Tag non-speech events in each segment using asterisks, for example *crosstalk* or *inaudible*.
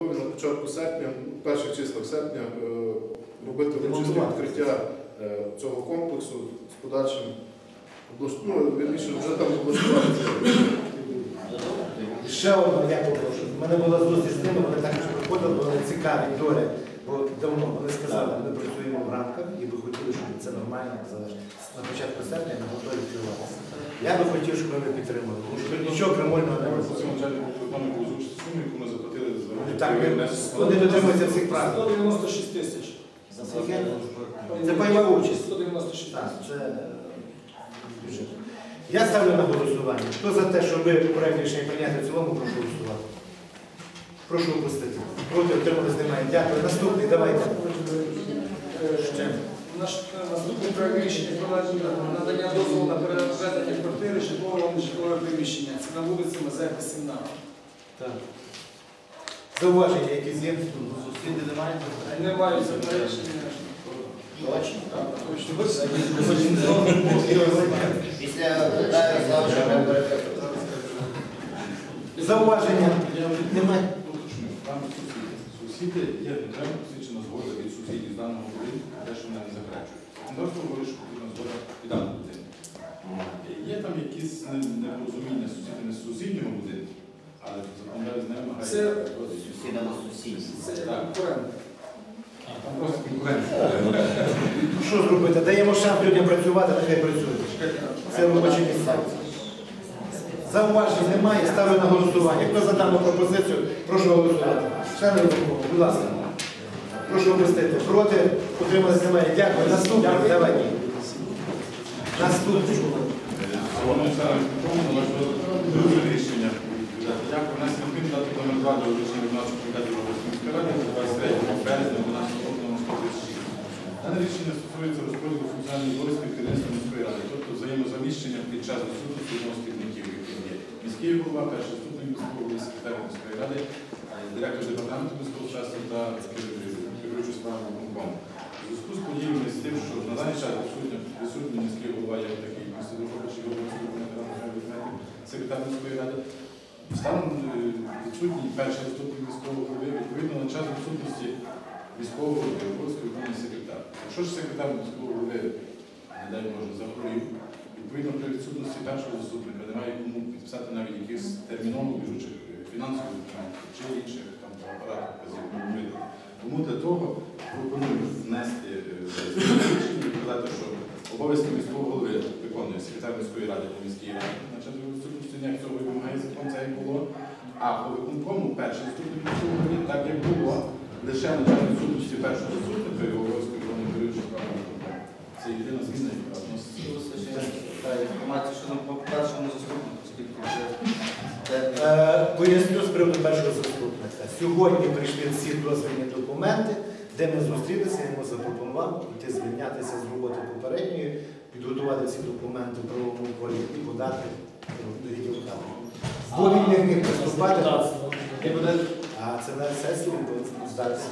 на початку серпня, в перших числах серпня, е, робити урочисте відкриття е, цього комплексу з подальшим облашту- ну, вірніше, вже там облаштувати. Ще одне, я попрошу. У мене була зустріч з ними, вони також приходили, вони цікаві доля. Бо давно вони сказали, ми працюємо в рамках і би хотіли, щоб це нормально. На початку серпня ми готові відкриватися. Я би хотів, щоб ми підтримали, тому що нічого кремольного Я немає. просив начальнику виконуємо озвучити суму, яку ми заплатили за Так, вони дотримуються всіх правил. 196 тисяч. Це пайова участь. 196 Так, тисяч. це бюджет. Я ставлю на голосування. Хто за те, щоб проект рішення прийняти в цілому, прошу голосувати. Прошу опустити. Проти отримались немає. Дякую. Наступний, давайте. Ще. Наш е, наступний проект рішення про надання дозволу на переведення квартири житлового нежитлове приміщення. Це на вулиці Мазепи, 17. Так. Зауваження, якісь є? Сусіди немає? Не мають заперечення. Точно. Так, точно. Після перед Зауваження немає. Сусіди є окремо згода від сусідів з даного будинку, те, що вони не заперечують. Законодавство говорить, що потрібна згода від даного будинку. Є там якісь не- непорозуміння сусіди не з сусіднього будинку, але законодавець не вимагає. Це- сусіда на сусідів. Це конкурент. А, Там просто конкуренція. Ну, Що зробити? Даємо шанс людям працювати, нехай працюють. Це робочі місця. Зауважень немає, ставлю на голосування. Хто за дану пропозицію, прошу голосувати. Виконкому, будь ласка. Прошу опустити. Проти, утримались немає. Дякую. Наступний, давай. Наступний. Друге рішення. Дякую. Внесення змін дати номер 2 до рішення виконавчого комітету Жовтовської міської ради від 23 березня 12 року номер 136. Дане рішення стосується розподілу функціональних обов'язків керівництва міської ради, тобто взаємозаміщення під час відсутності керівників, яким є міський голова, перший заступник міського голови, секретар міської ради, директор департаменту міського щастя та керуючий справами виконкому. У зв'язку з подіями з тим, що на даний час відсутня відсутній міський голова, як такий місцевий виконати секретар міської ради, Станом е, відсутній перший заступник міського голови, відповідно на час відсутності міського голови обов'язки виконує секретар. Якщо ж секретар міського голови, не дай Боже, захворів, відповідно при відсутності першого заступника немає кому підписати навіть якихось термінових чи фінансових документів чи інших там апаратів вказів. Тому для того пропоную внести е, рішення і сказати, що обов'язки міського голови виконує секретар міської ради по міській раді, на час відсутності ніяк цього вимагає закон, це як було. А по виконкому перший заступник міського голови, так як було, лише на час відсутності першого заступника його обов'язки виконує керуючий виконкому. Це єдина зміна, яка вноситься. Та інформація, що нам по першому заступнику, оскільки вже. Е, Поясню з приводу першого заступника. Сьогодні прийшли всі дозвільні документи, де ми зустрілися, йому запропонував йти звільнятися з роботи попередньої, підготувати ці документи в правовому полі і подати до відділу кадрів. Бо він не приступати. А це на сесії здатися.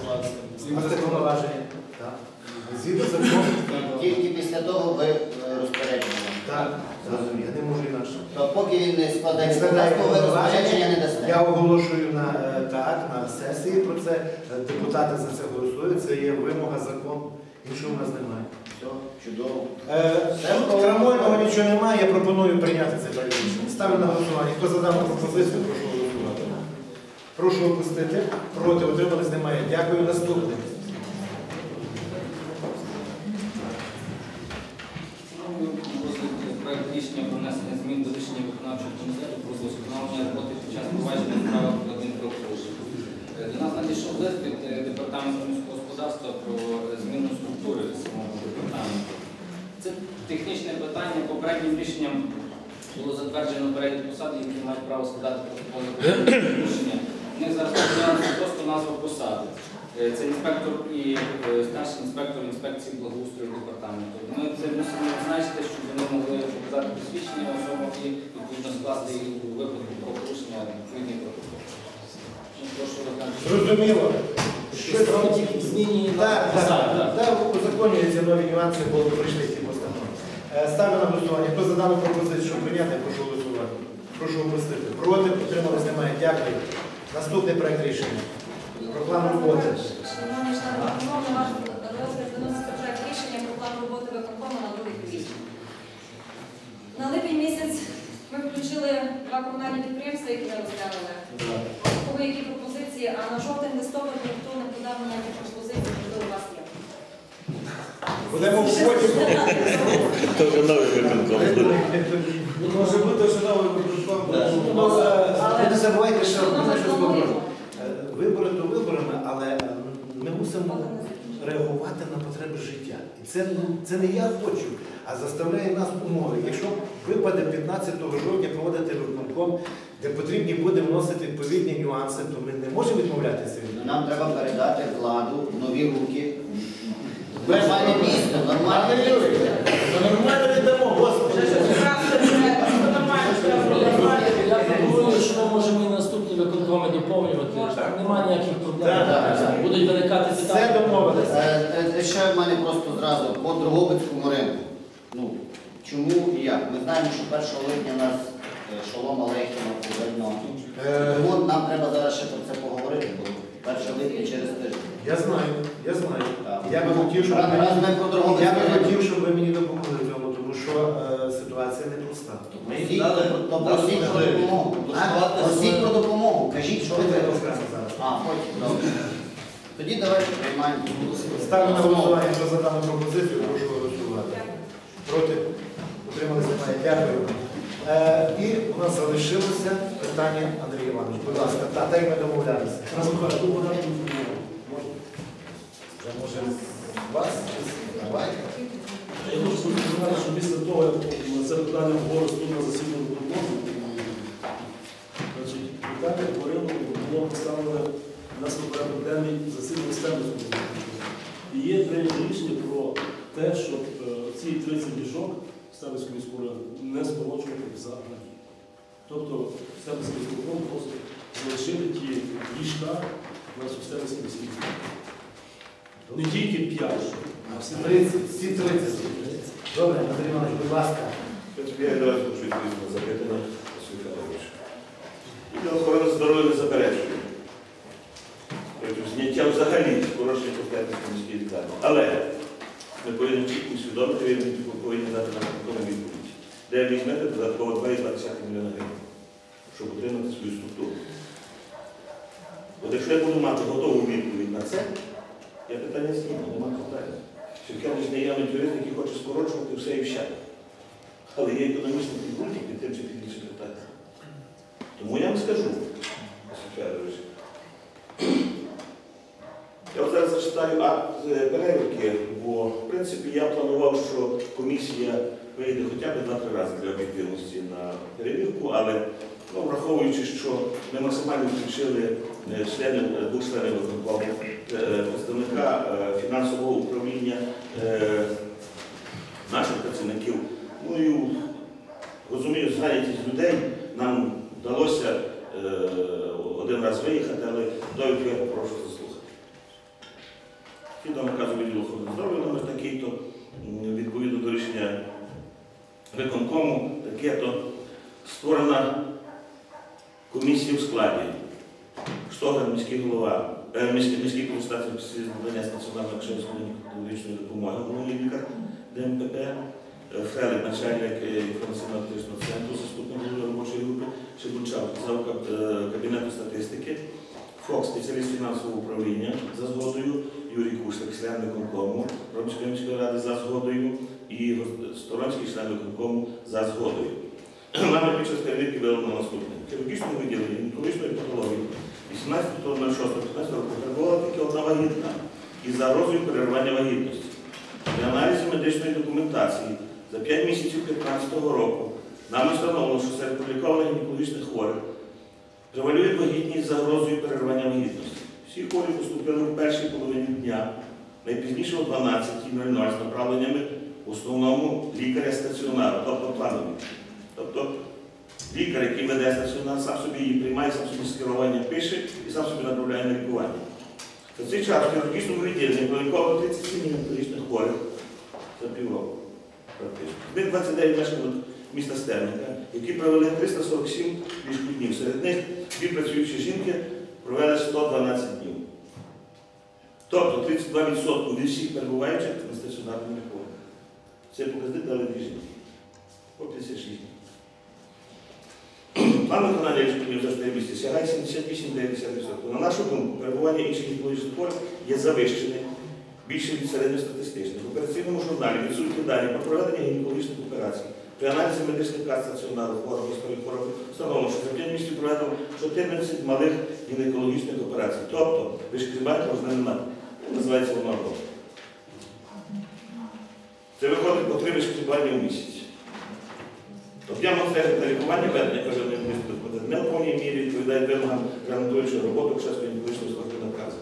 А це повноваження. Згідно закону. Тільки після того ви е, розпорядження. Так, зрозумів. Я не можу інакше. То поки він не складає розпорядження не повноваження. Я оголошую на е, так, на сесії про це. Е, Депутати за це голосують. Це є вимога закону. Іншого в нас немає. Все, чудово. Е, Крамольного нічого немає. Я пропоную прийняти це рішення. Ставлю на голосування. Хто за дану пропозицію, прошу голосувати. Прошу опустити. Проти утримались немає. Дякую. Наступний. Проект рішення про внесення змін до рішення виконавчого комітету про вдосконалення роботи під час провадження справи про адмінправопорушення. Е, До нас надійшов лист від е, департаменту міського господарства про зміну структури самого департаменту. Це технічне питання. Попереднім рішенням було затверджено перелік посад, які мають право складати протоколи про порушення. У них зараз помінялася просто назва посади. Е, Це інспектор і старший інспектор інспекції благоустрою департаменту. Ми це мусимо відзначити, щоб вони могли показати посвідчення особам і відповідно скласти їх у випадку про порушення відповідний протокол. Ну. Зрозуміло. Щось Зміні Так, так, так. Так, узаконюються нові нюанси, бо прийшли ці постанови. Е, Ставлю на голосування. Хто за дану пропозицію, щоб прийняти, прошу голосувати. Прошу опустити. Проти, підтримались немає. Дякую. Наступний проект рішення. Про план роботи. Шановні члени виконкому, ваш розгляд виноситься проект рішення про план роботи виконкому на другий рік. На липень місяць ми включили два комунальні підприємства, які ми розглянули. Кого які пропозиції, а на жовтень листопад ніхто не подав ніяких пропозицій, що у вас є. Будемо потім. Тоже новий виконком. Може бути, що новий виконком. Ну, Але- не забувайте, що Вибори то виборами, але ми мусимо реагувати на потреби життя. І це, це не я хочу, а заставляє нас умови. Якщо випаде 15 жовтня проводити виконком, де потрібні буде вносити відповідні нюанси, то ми не можемо відмовлятися від них. Нам треба передати владу в нові руки. Нормальне місто, нормальне місто. Нормально віддамо, Господи. Я пропоную, що ми можемо і наступні виконкоми доповнювати. Немає ніяких проблем. Будуть виникати Все домовилися. Е, е, Ще в мене просто зразу по Дрогобицькому ринку. Чому і як? Ми знаємо, що 1 липня нас е, шолом Алехіна повинно. Е, Тому нам треба зараз ще про це поговорити, бо 1 липня через тиждень. Я знаю, я знаю. Так. Я би хотів, щоб Раз- раз ми про я би хотів, щоб ви мені допомогли в цьому, тому що е, ситуація непроста. Просіть про- то просіть про допомогу. А? Просіть про допомогу. Кажіть, що ви Що ви робите. розказуєте зараз? А, потім, добре. Тоді давайте приймаємо. Ставлю на голосування за дану пропозицію, прошу голосувати. Проти? Утрималися немає. Дякую. Е, і у нас залишилося питання Андрій Іванович. Будь ласка, та так як ми домовлялися. Вже може з вас? Давайте. Я хочу сказати, що після того, як це питання вгору тут на засіданні значить, питання говорило, було поставлене на порядок денний засідання Стембурського. І є прийняте рішення про те, щоб е, ці 30 ліжок Міської ради не скорочувати за рік. Тобто Стембурський виконком просто залишити ті ліжка у нас у Стембурській міській раді. Не тільки 5, а всі 30. 30, всі 30. Добре, Андрій Іванович, будь ласка. Я одразу хочу відповісти на запитання Василя Федоровича. І охорона здоров'я не заперечує. Тобто зняття взагалі скорочення компетентності міської лікарні. Але ми повинні усвідомити, ви повинні дати нам такому відповідь. Де візьмете додатково 2,2 мільйона гривень, щоб отримати свою структуру. От якщо я буду мати готову відповідь на це, я питання зніму, нема питань. Якийсь неявний юрист, який хоче скорочувати все і вся. Але є економічний підґрунтик під тим чи під іншим питанням. Тому я вам скажу, я зараз зачитаю акт е, перевірки, бо в принципі я планував, що комісія вийде хоча б два-три рази для об'єктивності на перевірку, але ну, враховуючи, що ми максимально включили е, членів, е, двох членів е, представника фінансового управління наших працівників, ну і розумію, зайнятість людей нам вдалося е, один раз виїхати, але довідку я попрошу заслухати. Згідно наказу відділу охорони здоров'я номер такий-то, м, відповідно до рішення виконкому, створена комісія в складі. Штогар, міський голова, е, міський, міський консультацій надання стаціонарної кшевської допомоги, головний лікар ДМПП, е, Фрелик, начальник е, інформаційно-аналітичного центру, заступник голови робочої групи, Шебучак, завка е, кабінету статистики, ФОК, спеціаліст фінансового управління за згодою, Юрій Кушлик, член виконкому Ромської міської ради за згодою і Гос- Сторонський член виконкому за згодою. *clears throat* Нами під час перевірки виявлено наступне. В хірургічному відділенні гінекологічної патології 18.06.15 року перебувала тільки одна вагітна із загрозою перервання вагітності. При аналізі медичної документації за 5 місяців 2015 року нами встановлено, що серед полікованих гінекологічних хворих превалює вагітність загрозою перервання вагітності. Всі хворі поступили в першій половині дня, найпізніше о 12.00 з направленнями в основному лікаря стаціонару, тобто планові. Тобто лікар, який веде стаціонар, сам собі її приймає, сам собі скерування пише і сам собі направляє на лікування. За цей час в хірургічному відділенні проліковано 37 гінекологічних хворих за півроку. практично. Них 29 мешканців міста Стерника, які провели 347 ліжкоднів. Серед них дві працюючі жінки провели 112 днів. Тобто 32% від всіх перебуваючих на стаціонарному лікуванні. Це показник дали. По 56. План виконання лікарів завжди місті сягає 78,9%. На нашу думку, перебування інших лікарів хворих є завищене більше від середньостатистичних. В операційному журналі відсутні дані про проведення гінекологічних операцій. При аналізі медичних карт стаціонару хворого історії хвороб встановлено, що за 5 місяців проведено 14 малих гінекологічних операцій. Тобто, вишкрібати можна не мати. Називається робота. Це виходить по три вишкрібання в місяць. Об'єм та лікування ведення медичної допомоги не в повній мірі відповідає вимогам гарантуючої роботи Кшевської гінекологічної служби наказу.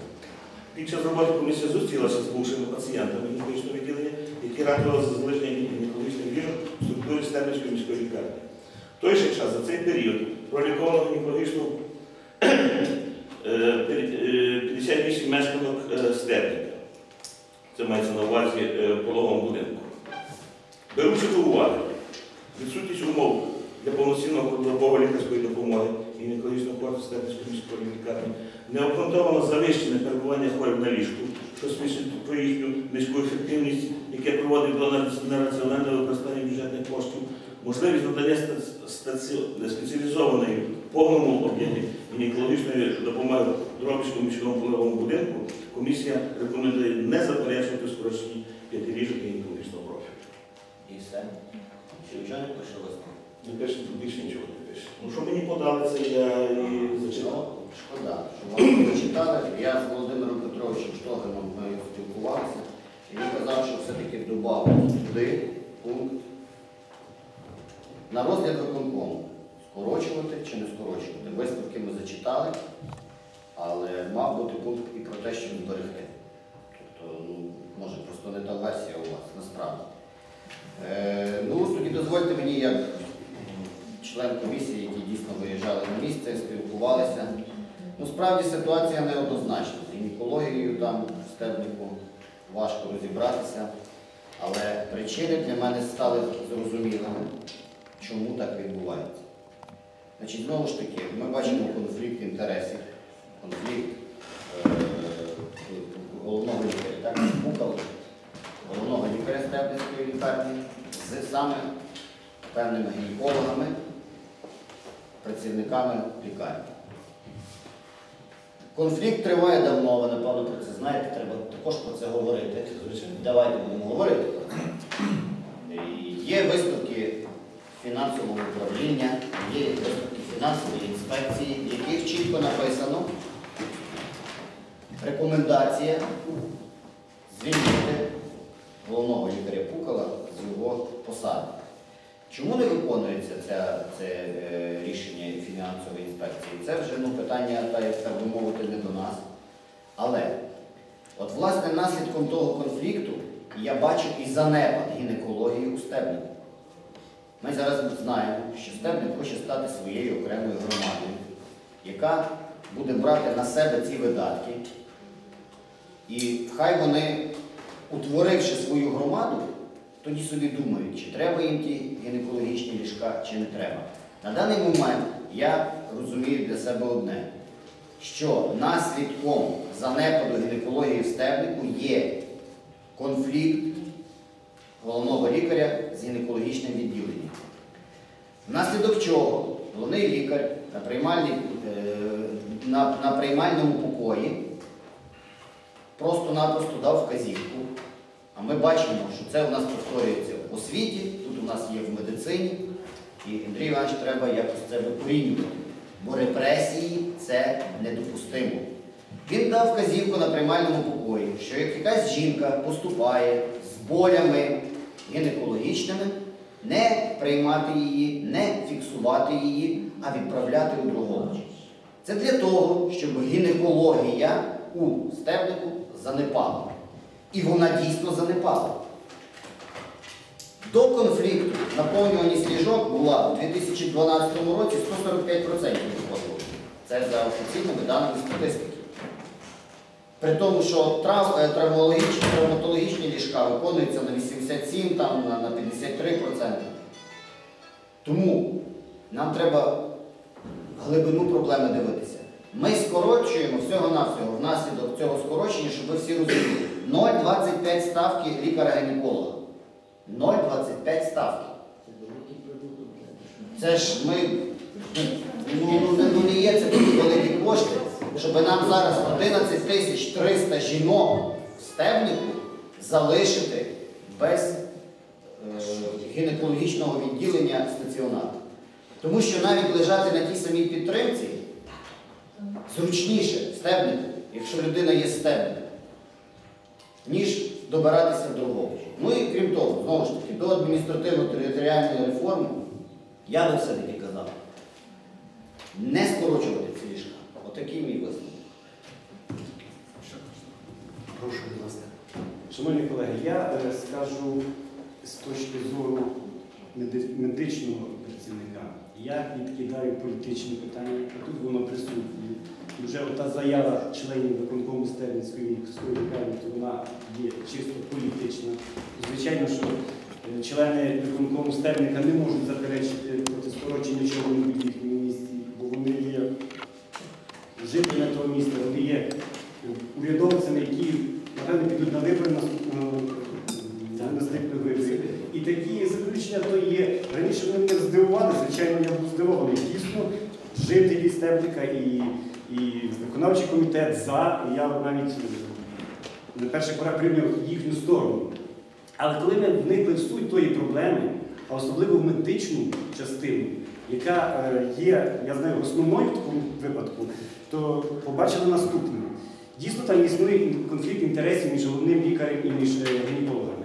Під час роботи комісія зустрілася з бувшими пацієнтами гінекологічного відділення, які радували за залеження гінекологічних вірок в структурі Стебницької міської лікарні. В той же час за цей період пролікованого гінекологічного е, п'ять- е, 58 мешканок е, Стебника. Це мається на увазі е, пологовому будинку. Беручи до уваги. Відсутність умов для повноцінного круглодобової лікарської допомоги гінекологічного корпусу Стебницької міської лікарні, необґрунтовано завищене перебування хворих на ліжку, що свідчить про їхню низьку ефективність, яке приводить до нераціонального використання бюджетних коштів, можливість надання спеціалізованої в повному об'ємі гінекологічної допомоги Дробівському міському пологовому будинку, комісія рекомендує не заперечувати скорочені п'ятиріжок гінекологічного профілю. І все. Чи вже не пише листа? Не пише, тут більше нічого не пише. Ну, що мені подали, це я і зачитав. Шкода, що вони не читали. Я з Володимиром Петровичем Штогином ми спілкувалися, і він казав, що все-таки додав туди пункт на розгляд виконкому. Скорочувати чи не скорочувати. Висновки ми зачитали, але мав бути пункт і про те, щоб зберегти. Тобто, ну, може, просто не та версія у вас, насправді. Е, ну, тоді дозвольте мені, як член комісії, які дійсно виїжджали на місце, спілкувалися. Ну, справді ситуація неоднозначна. З гінекологією там в стебнику важко розібратися, але причини для мене стали зрозумілими, чому так відбувається. Значить, знову ж таки, ми бачимо конфлікт інтересів, конфлікт е, головного лікаря, так, Пукал, головного лікарні з саме певними гінекологами, працівниками лікарні. Конфлікт триває давно, ви напевно про це знаєте, треба також про це говорити. Давайте будемо говорити. І Є висновки фінансового управління, є висновки фінансової інспекції, в яких чітко написано рекомендація звільнити головного лікаря Пукала з його посади. Чому не виконується це, це е, рішення фінансової інспекції? Це вже ну, питання, та, як так би мовити, не до нас. Але от власне наслідком того конфлікту я бачу і занепад гінекології у Стебнику. Ми зараз знаємо, що Стебник хоче стати своєю окремою громадою, яка буде брати на себе ці видатки. І хай вони, утворивши свою громаду, тоді собі думають, чи треба їм ті гінекологічні ліжка, чи не треба. На даний момент я розумію для себе одне, що наслідком занепаду гінекології в стебнику є конфлікт головного лікаря з гінекологічним відділенням. Внаслідок чого головний лікар на, е, приймальному покої просто-напросто дав вказівку. А ми бачимо, що це у нас повторюється в освіті, тут у нас є в медицині, і Андрій Іванович треба якось це викорінювати. Бо репресії це недопустимо. Він дав вказівку на приймальному покої, що як якась жінка поступає з болями гінекологічними, не приймати її, не фіксувати її, а відправляти у Дрогобич. Це для того, щоб гінекологія у стебнику занепала. І вона дійсно занепала. До конфлікту наповнюваність ліжок була у 2012 році 145% виходило. Це за офіційними даними статистики. При тому, що трав, е, травмологічні, травматологічні ліжка виконуються на 87, там, на, на 53%. Тому нам треба глибину проблеми дивитися. Ми скорочуємо всього-навсього внаслідок цього скорочення, щоб ви всі розуміли. 0,25 ставки лікаря-гінеколога. 0,25 ставки. Це ж ми. Ну, ну, не- ну є це такі великі кошти, щоб нам зараз 11 тисяч 300 жінок в стебнику залишити без е, гінекологічного відділення стаціонару. Тому що навіть лежати на тій самій підтримці зручніше стебнику, якщо людина є стебник, ніж добиратися до Дрогобича. Ну і крім того, знову ж таки, до адміністративно-територіальної реформи я би все-таки казав, не скорочувати ці ліжка. Отакий мій висновок. Прошу, будь ласка. Шановні колеги, я е, скажу з точки зору медичного працівника. Я відкидаю політичні питання, а тут воно присутнє. Вже ота заява членів виконкому Стернської міської лікарні, то вона є чисто політична. Звичайно, що е, члени виконкому Стерника не можуть заперечити проти скорочення чого-небудь в їхньому місті, бо вони є жителями того міста, вони є е, урядовцями, які напевно підуть на вибори на наступних виборів. І такі заключення то є. Раніше вони мене здивували, звичайно, я був здивований. Дійсно, жителі Стеблика і, і виконавчий комітет за, і я навіть е, на перших порах прийняв їхню сторону. Але коли ми вникли в суть тої проблеми, а особливо в медичну частину, яка е, є, я знаю, основною в такому випадку, то побачили наступне. Дійсно, там існує конфлікт інтересів між головним лікарем і між е, гінекологами.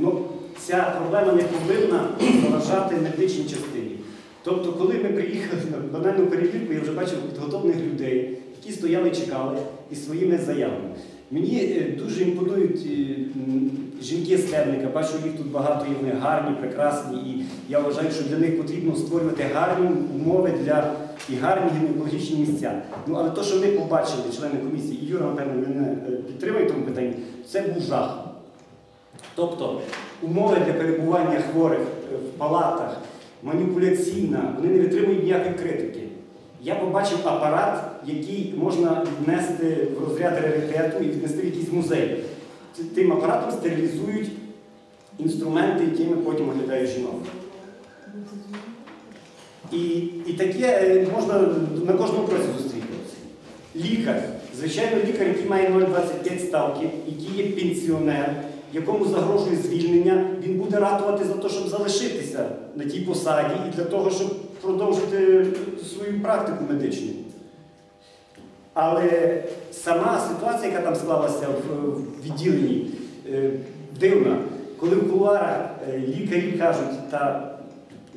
Ну, ця проблема не повинна заважати медичній частині. Тобто, коли ми приїхали на банальну перевірку, я вже бачив підготовлених людей, які стояли, чекали із своїми заявами. Мені е, дуже імпонують е, жінки стебника, бачу їх тут багато, і вони гарні, прекрасні, і я вважаю, що для них потрібно створювати гарні умови для і гарні гінекологічні місця. Ну але то, що ми побачили, члени комісії, і Юра, напевно, мене е, підтримує в тому питанні, це був жах. Тобто умови для перебування хворих в палатах, маніпуляційна, вони не витримують ніякої критики. Я побачив апарат, який можна віднести в розряд раритету і віднести в якийсь музей. Тим апаратом стерилізують інструменти, якими потім оглядають жінок. І, і таке е, можна на кожному кроці зустріти. Лікар, звичайно, лікар, який має 0,25 ставки, який є пенсіонер, якому загрожує звільнення, він буде ратувати за те, щоб залишитися на тій посаді і для того, щоб продовжити свою практику медичну. Але сама ситуація, яка там склалася в, відділенні, е, дивна. Коли в кулуарах е, лікарі кажуть, та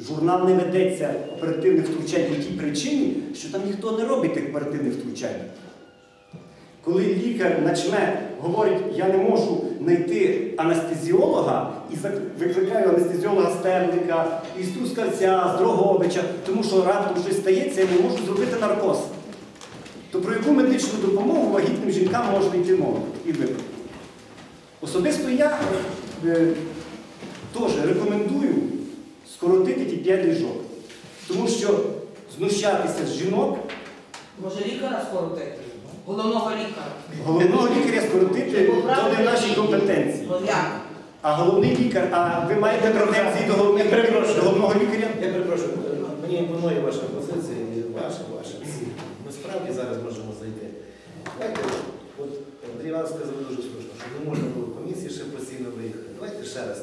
журнал не ведеться оперативних втручань по тій причині, що там ніхто не робить тих оперативних втручань. Коли лікар начне говорить, я не можу знайти анестезіолога і викликаю анестезіолога Стерлика, із Трускавця, з Дрогобича, тому що раптом щось стається, я не можу зробити наркоз. То про яку медичну допомогу вагітним жінкам можна йти мова і випадку? Особисто я е, теж рекомендую скоротити ті 5 ліжок. Тому що знущатися з жінок, Може лікаря скоротити? Головного лікаря. головного лікаря скоротити, то не в нашій компетенції. Ну як? А головний лікар, а ви маєте претензії до головного, до головного лікаря? Я перепрошую, мені імпонує ваша позиція, і ваша, ваша. Ми справді зараз можемо зайти. Давайте, от Андрій Іванович сказав дуже слушно, що не можна було комісії ще постійно виїхати. Давайте ще раз,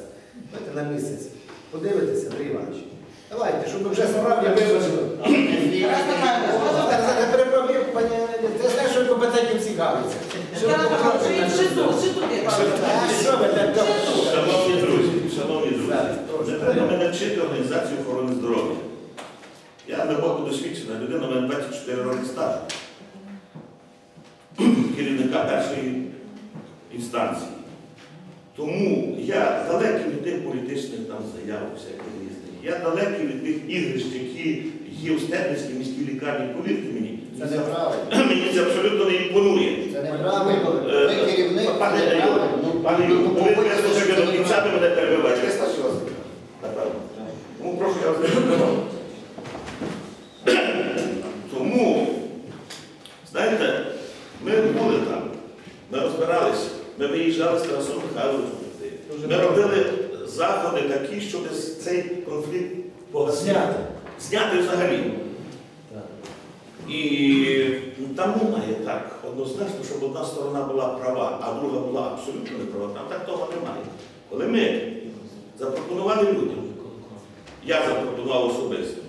давайте на місяць. Подивитися, Андрій Іванович. Давайте, щоб ви вже справді виважили пані, ти знаєш, що ви компетентні цікавиться. Що ви Чи Що ви так Шановні друзі, шановні друзі, не треба мене вчити організацію охорони здоров'я. Я глибоко досвідчена людина, у мене 24 роки стажу. Керівника першої інстанції. Тому я далекий від тих політичних там заяв, всяких різних. Я далекий від тих ігрищ, які є у Стебницькій міській лікарні. Повірте мені, Це неправильно. *clears throat* мені це абсолютно не імпонує. Це неправильно. Ви керівник, Пане Юрію, Ну, ви до кінця, не мене перебиваєте. неправильно. Напевно. Тому прошу я вас не перебивав. Знаєте, ми були там, ми розбиралися, ми виїжджали з Тарасом Михайловичем. Ми робили заходи такі, щоб цей конфлікт погасити. Зняти. Зняти взагалі. І там немає так однозначно, щоб одна сторона була права, а друга абсолютно неправа. Там так того немає. Коли ми запропонували людям, я запропонував особисто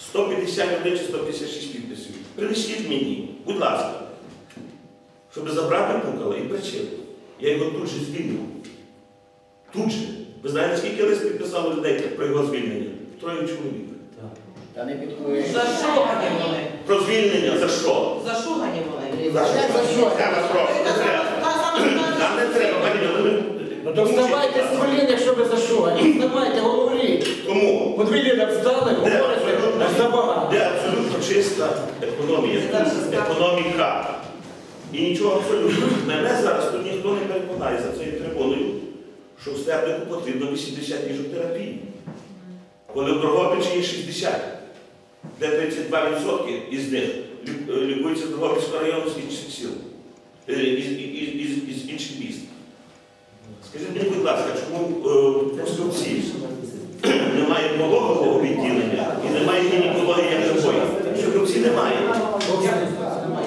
150 людей чи 156 підписів. Принесіть мені, будь ласка, щоб забрати Пукала і причину. Я його тут же звільнив. Тут же. Ви знаєте, скільки лист підписало людей про його звільнення? Троє чоловік. Та не підкує. Зашугані вони. Про звільнення за що? Вони. За що? Я вас прошу, не треба. Нам не треба, пані Галина. Ну то вставайте з колін, якщо ви зашугані. Вставайте, говоріть. Тому Подвір'я не встали, де говорите, абсолютно, забагато. де абсолютно чиста економія, економіка. І нічого абсолютно. Мене зараз тут ніхто не переконає за цією трибуною, що в Степлику потрібно 80 ліжок терапії. Коли в Дрогобичі є 60, де 32% із них е, лікуються з Дрогобицького району з інших сіл, е, із, із, із, із інших міст. Скажіть мені, будь ласка, чому е, в Трускавці немає пологового відділення і немає гінекології як такої? В немає.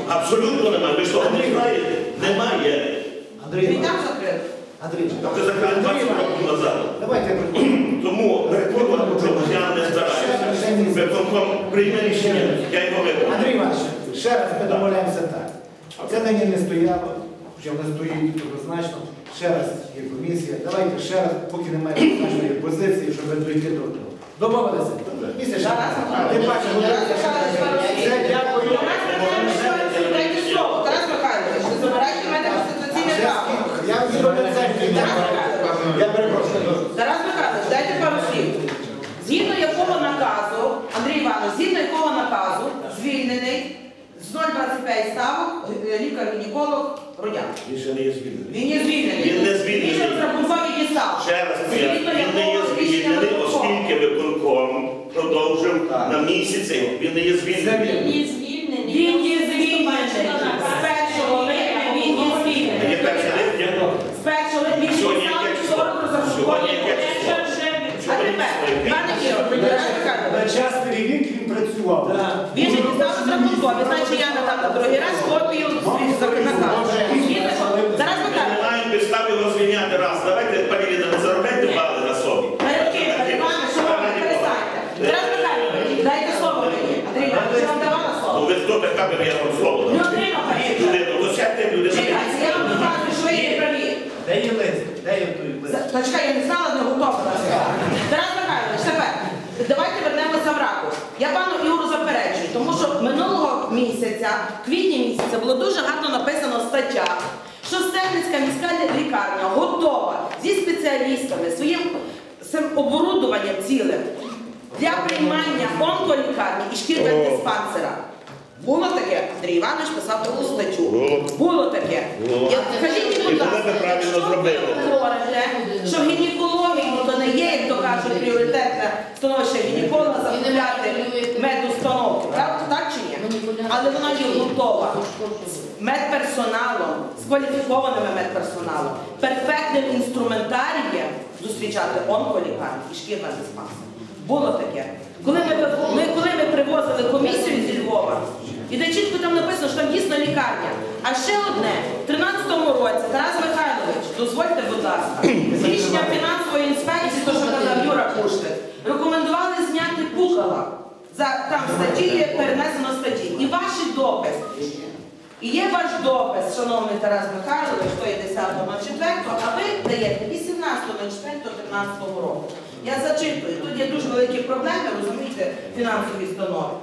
Абсолютно немає. Ви того не знаєте? Немає. Андрій. Андрій, Там ви закрили 20 років назад. давайте. Тому реформа я не стараюся. Виконком прийме рішення, я його виконую. Андрій Іванович, ще раз ми домовляємося так. Це нині не стояло, хоча воно стоїть однозначно. Ще раз є комісія. Давайте ще раз, поки немає однозначної позиції, щоб дойти до того. Домовилися? Місце ще раз. Тим паче. Все, дякую. Тарас Михайлович, ви забираєте в мене конституційне право. Я. Я перепрошую. Тарас Михайлович, дайте пару слів. Згідно якого наказу, Андрій Іванович, згідно якого наказу звільнений з 0,25 ставок е, лікар-гінеколог Родян. Він ще не є звільнений. Він є звільнений. Він не звільнений. Він же розрахункові дістав. Ще раз, я- він не є звільнений, оскільки виконком продовжив на місяці. Він не є звільнений. Він є звільнений. Він є звільнений. З першого липня він є Є звільнений. перше липня. З першого липня він Сьогодні дістав яке число? 40 розрахункові. Сьогодні яке число? А Сьогодні тепер, число? На час перевірки він працював. Він же дістав розрахункові, значить я надам на другий раз копію наказу. Тарас Ми не маємо підстав його звільняти раз. Давайте, пані Ліна, не заробляйте бали на собі. що ви перестаньте. Тарас Михайлович, дайте слово мені. Андрій я вам давала Ну ви хто така, ви я вам слово Не отримав, пане Людину, то сядьте, людина. Чекайте, я вам показую, що ви є праві. Де є лист? Де є той лист? Та чекай, я не знала, не готова. Михайлович, тепер давайте вернемося в ракурс. Я пану Ігору заперечую, тому що минулого місяця, квітні місяця, було дуже гарно написано стаття, що Стельницька міська лікарня готова зі спеціалістами, своїм оборудуванням цілим для приймання онколікарні і шкірвендиспансера. Було таке, Андрій Іванович писав таку статтю. Було таке. Я, скажіть, будь ласка, ви правильно якщо ви зробили. говорите, що гінекологія то не є, як то кажуть, пріоритетне становище гінеколога закупляти медустановки. Так, так чи ні? Але вона є готова з медперсоналом, з кваліфікованим медперсоналом, перфектним інструментарієм зустрічати онколікарні і шкірна диспансер. Було таке. Коли ми, ми, коли ми привозили комісію зі Львова, і де чітко там написано, що там дійсно лікарня. А ще одне, в 13-му році Тарас Михайлович, дозвольте, будь ласка, з рішення фінансової інспекції, то що казав Юра Куштик, рекомендували зняти пукала. За там статті є перенесено статті. І ваш допис. І є ваш допис, шановний Тарас Михайлович, то є 10.04, а ви даєте 18.04.13 року. Я зачитую, тут є дуже великі проблеми, розумієте, фінансові установи.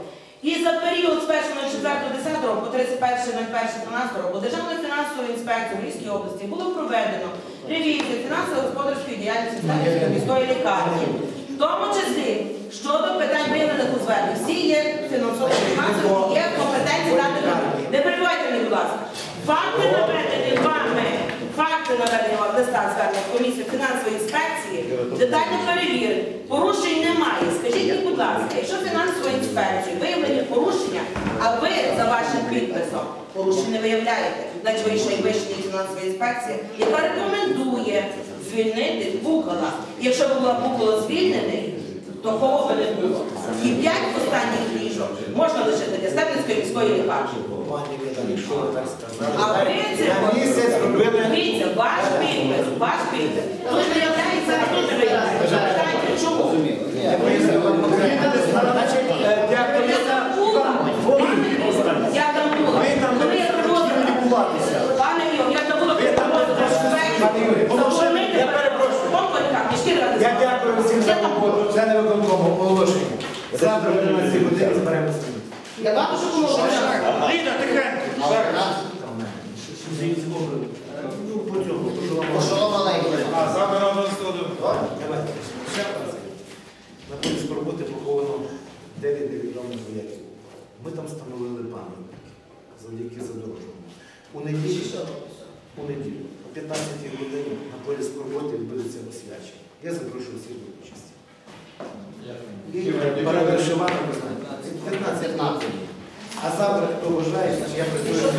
І за період з 1.04.10 року по 31.01.13 року Державною фінансовою інспекцією в Львівській області було проведено ревізію фінансово-господарської діяльності Станівської міської лікарні. В тому числі щодо питань виявлених у зверненні. Всі є фінансові фінансові, є компетенції дати. Не перебивайте мені, будь ласка. Факти наведені вами, факти факти наведення в листа звернення в фінансової інспекції, детально перевірити. Порушень немає. Скажіть мені, будь ласка, якщо фінансова інспекція виявлені порушення, а ви за вашим підписом порушень не виявляєте, значить ви ще й вища фінансова інспекція, яка рекомендує звільнити Букала. Якщо б була Букала звільнений, то кого би не було. І п'ять останніх ліжок можна лишити для Степницької міської лікарні. Пані Віталій, якщо ви так сказали, А принцип, на місяць робили дивіться, ваш підпис, ваш підпис. Ви виявляється, а тут не виявляється. Запитайте, чому? Я поясню вам конкретно. Значить, е, дякую. Я там була. Я там. Ви там Коли я лікуватися. пане Юр, я Ви там Пане Заборонити я перепрошую. дякую всім за роботу. Члени виконкому оголошення. Завтра в 11 годині зберемо світ. Я бачу, що кому Ліда, тихенько. Пошла маленька. А, саме на 91. Давайте. Ще раз. На полі роботи поховано 9 невідомих вояків. Ми там встановили пам'ятник завдяки задорожному. У неділю, у неділю, о 15 годині на полі роботи відбудеться освячення. Я запрошую всіх до участі. І передашувати, ви знаєте, 15. 15. А завтра, хто бажає, я працюю.